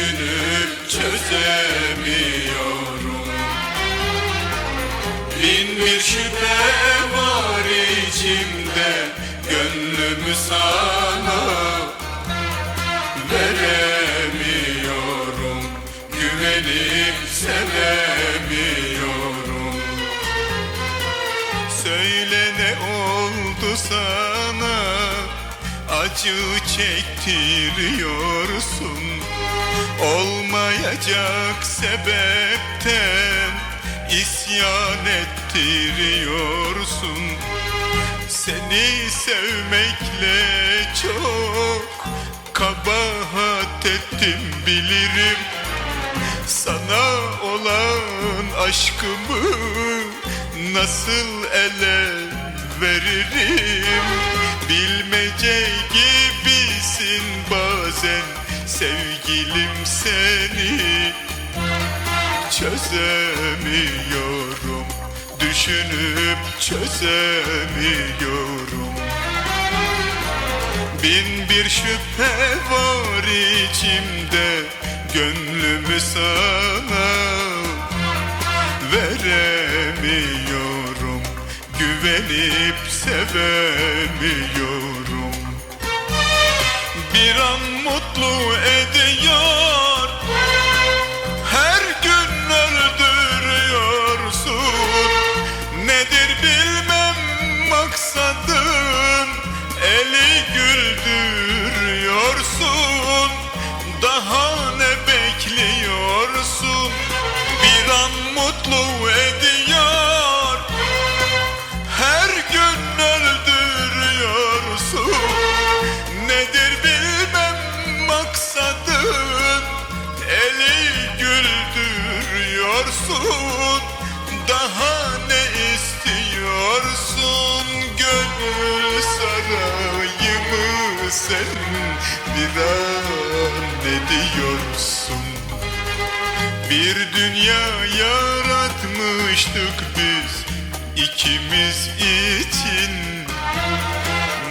Düşünüp çözemiyorum. Bin bir şüphe var içimde Gönlümü sana veremiyorum. Güvenip sevemiyorum. Söyle ne oldu sana Acı çektiriyorsun. Olmayacak sebepten isyan ettiriyorsun. Seni sevmekle çok kabahat ettim bilirim. Sana olan aşkımı nasıl ele veririm Bilmece gibisin bazen sevgilim seni. Çözemiyorum düşünüp çözemiyorum. Bin bir şüphe var içimde Gönlümü sana veremiyorum Güvenip sevemiyorum. Bir an mutlu ediyor sen Bir an ne diyorsun? Bir dünya yaratmıştık biz ikimiz için.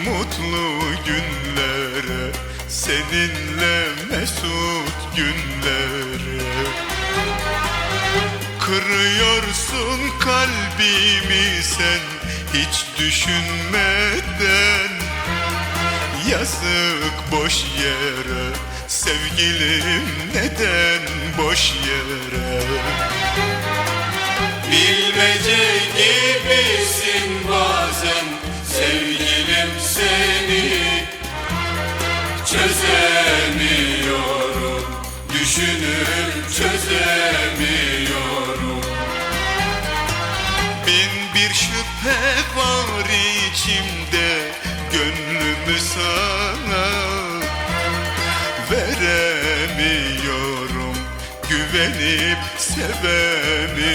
Mutlu günlere seninle mesut günlere. Kırıyorsun kalbimi sen hiç düşünmeden Yazık boş yere sevgilim neden boş yere? Bilmece gibisin bazen sevgilim seni Çözemiyorum düşünüp çözemiyorum. Bin bir şüphe var içimde Gönlümü sana veremiyorum Güvenip sevemiyorum